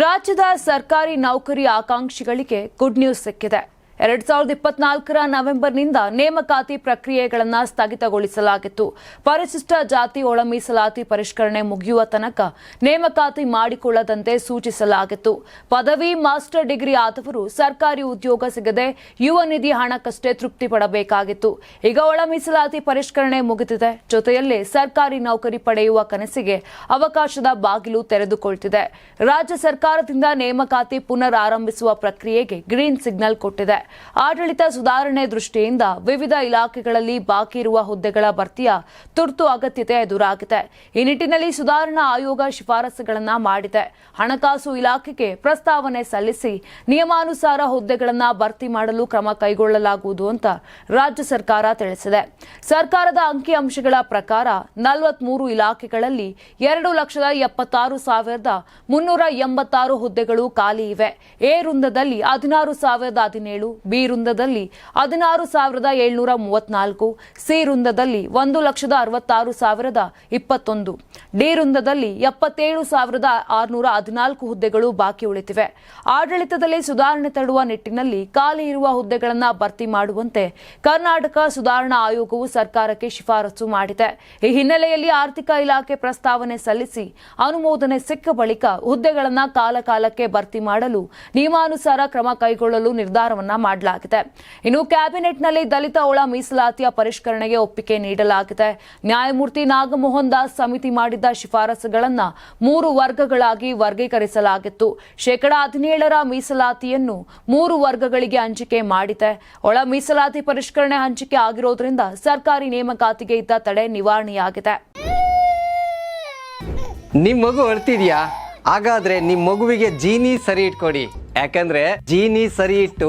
ರಾಜ್ಯದ ಸರ್ಕಾರಿ ನೌಕರಿ ಆಕಾಂಕ್ಷಿಗಳಿಗೆ ಗುಡ್ ನ್ಯೂಸ್ ಸಿಕ್ಕಿದೆ. ಎರಡ್ ಸಾವಿರದ ಇಪ್ಪತ್ನಾಲ್ಕರ ನವೆಂಬರ್ನಿಂದ ನೇಮಕಾತಿ ಪ್ರಕ್ರಿಯೆಗಳನ್ನು ಸ್ಥಗಿತಗೊಳಿಸಲಾಗಿತ್ತು. ಪರಿಶಿಷ್ಟ ಜಾತಿ ಒಳ ಮೀಸಲಾತಿ ಪರಿಷ್ಕರಣೆ ಮುಗಿಯುವ ತನಕ ನೇಮಕಾತಿ ಮಾಡಿಕೊಳ್ಳದಂತೆ ಸೂಚಿಸಲಾಗಿತ್ತು. ಪದವಿ, ಮಾಸ್ಟರ್ ಡಿಗ್ರಿ ಆದವರು ಸರ್ಕಾರಿ ಉದ್ಯೋಗ ಸಿಗದೆ ಯುವ ನಿಧಿ ಹಣಕ್ಕಷ್ಟೇ ತೃಪ್ತಿ ಪಡಬೇಕಾಗಿತ್ತು. ಈಗ ಒಳ ಮೀಸಲಾತಿ ಪರಿಷ್ಕರಣೆ ಮುಗಿದಿದೆ. ಜೊತೆಯಲ್ಲೇ ಸರ್ಕಾರಿ ನೌಕರಿ ಪಡೆಯುವ ಕನಸಿಗೆ ಅವಕಾಶದ ಬಾಗಿಲು ತೆರೆದುಕೊಳ್ತಿದೆ. ರಾಜ್ಯ ಸರ್ಕಾರದಿಂದ ನೇಮಕಾತಿ ಪುನರ್ ಆರಂಭಿಸುವ ಪ್ರಕ್ರಿಯೆಗೆ ಗ್ರೀನ್ ಸಿಗ್ನಲ್ ಕೊಟ್ಟಿದೆ. ಆಡಳಿತ ಸುಧಾರಣೆ ದೃಷ್ಟಿಯಿಂದ ವಿವಿಧ ಇಲಾಖೆಗಳಲ್ಲಿ ಬಾಕಿ ಇರುವ ಹುದ್ದೆಗಳ ಭರ್ತಿಯ ತುರ್ತು ಅಗತ್ಯತೆ ಎದುರಾಗಿದೆ. ಈ ನಿಟ್ಟಿನಲ್ಲಿ ಸುಧಾರಣಾ ಆಯೋಗ ಶಿಫಾರಸುಗಳನ್ನು ಮಾಡಿದೆ. ಹಣಕಾಸು ಇಲಾಖೆಗೆ ಪ್ರಸ್ತಾವನೆ ಸಲ್ಲಿಸಿ ನಿಯಮಾನುಸಾರ ಹುದ್ದೆಗಳನ್ನು ಭರ್ತಿ ಮಾಡಲು ಕ್ರಮ ಕೈಗೊಳ್ಳಲಾಗುವುದು ಅಂತ ರಾಜ್ಯ ಸರ್ಕಾರ ತಿಳಿಸಿದೆ. ಸರ್ಕಾರದ ಅಂಕಿಅಂಶಗಳ ಪ್ರಕಾರ ನಲವತ್ಮೂರು ಇಲಾಖೆಗಳಲ್ಲಿ ಎರಡು ಲಕ್ಷದ ಎಪ್ಪತ್ತಾರು ಸಾವಿರದ ಮುನ್ನೂರ ಎಂಬತ್ತಾರು ಹುದ್ದೆಗಳು ಖಾಲಿ ಇವೆ. ಎ ವೃಂದದಲ್ಲಿ ಹದಿನಾರು ಸಾವಿರದ ಹದಿನೇಳು ಬಿ ವೃಂದದಲ್ಲಿ ಹದಿನಾರು ಸಾವಿರದ ಏಳ್ನೂರ ಮೂವತ್ನಾಲ್ಕು, ಸಿ ವೃಂದದಲ್ಲಿ ಒಂದು ಲಕ್ಷದ ಅರವತ್ತಾರು ಸಾವಿರದ ಇಪ್ಪತ್ತೊಂದು, ಡಿ ವೃಂದದಲ್ಲಿ ಎಪ್ಪತ್ತೇಳು ಸಾವಿರದ ಆರುನೂರ ಹದಿನಾಲ್ಕು ಹುದ್ದೆಗಳು ಬಾಕಿ ಉಳಿತಿವೆ. ಆಡಳಿತದಲ್ಲಿ ಸುಧಾರಣೆ ತರುವ ನಿಟ್ಟಿನಲ್ಲಿ ಖಾಲಿ ಇರುವ ಹುದ್ದೆಗಳನ್ನು ಭರ್ತಿ ಮಾಡುವಂತೆ ಕರ್ನಾಟಕ ಸುಧಾರಣಾ ಆಯೋಗವು ಸರ್ಕಾರಕ್ಕೆ ಶಿಫಾರಸು ಮಾಡಿದೆ. ಈ ಹಿನ್ನೆಲೆಯಲ್ಲಿ ಆರ್ಥಿಕ ಇಲಾಖೆ ಪ್ರಸ್ತಾವನೆ ಸಲ್ಲಿಸಿ ಅನುಮೋದನೆ ಸಿಕ್ಕ ಬಳಿಕ ಹುದ್ದೆಗಳನ್ನು ಕಾಲಕಾಲಕ್ಕೆ ಭರ್ತಿ ಮಾಡಲು ನಿಯಮಾನುಸಾರ ಕ್ರಮ ಕೈಗೊಳ್ಳಲು ನಿರ್ಧಾರವನ್ನ ಮಾಡಲಾಗಿದೆ. ಇನ್ನು ಕ್ಯಾಬಿನೆಟ್ನಲ್ಲಿ ದಲಿತ ಒಳ ಮೀಸಲಾತಿಯ ಪರಿಷ್ಕರಣೆಗೆ ಒಪ್ಪಿಗೆ ನೀಡಲಾಗಿದೆ. ನ್ಯಾಯಮೂರ್ತಿ ನಾಗಮೋಹನ್ ದಾಸ್ ಸಮಿತಿ ಮಾಡಿದ್ದ ಶಿಫಾರಸುಗಳನ್ನು ಮೂರು ವರ್ಗಗಳಾಗಿ ವರ್ಗೀಕರಿಸಲಾಗಿತ್ತು. ಶೇಕಡಾ ಹದಿನೇಳರ ಮೀಸಲಾತಿಯನ್ನು ಮೂರು ವರ್ಗಗಳಿಗೆ ಹಂಚಿಕೆ ಮಾಡಿದೆ. ಒಳ ಮೀಸಲಾತಿ ಪರಿಷ್ಕರಣೆ ಹಂಚಿಕೆ ಆಗಿರೋದ್ರಿಂದ ಸರ್ಕಾರಿ ನೇಮಕಾತಿಗೆ ಇದ್ದ ತಡೆ ನಿವಾರಣೆಯಾಗಿದೆ. ನಿಮ್ ಮಗು ಅಳ್ತಿದ್ಯಾ? ಹಾಗಾದ್ರೆ ನಿಮ್ ಮಗುವಿಗೆ ಜೀನಿ ಸರಿ ಇಟ್ಕೊಡಿ. ಯಾಕಂದ್ರೆ ಜೀನಿ ಸರಿ ಇಟ್ಟು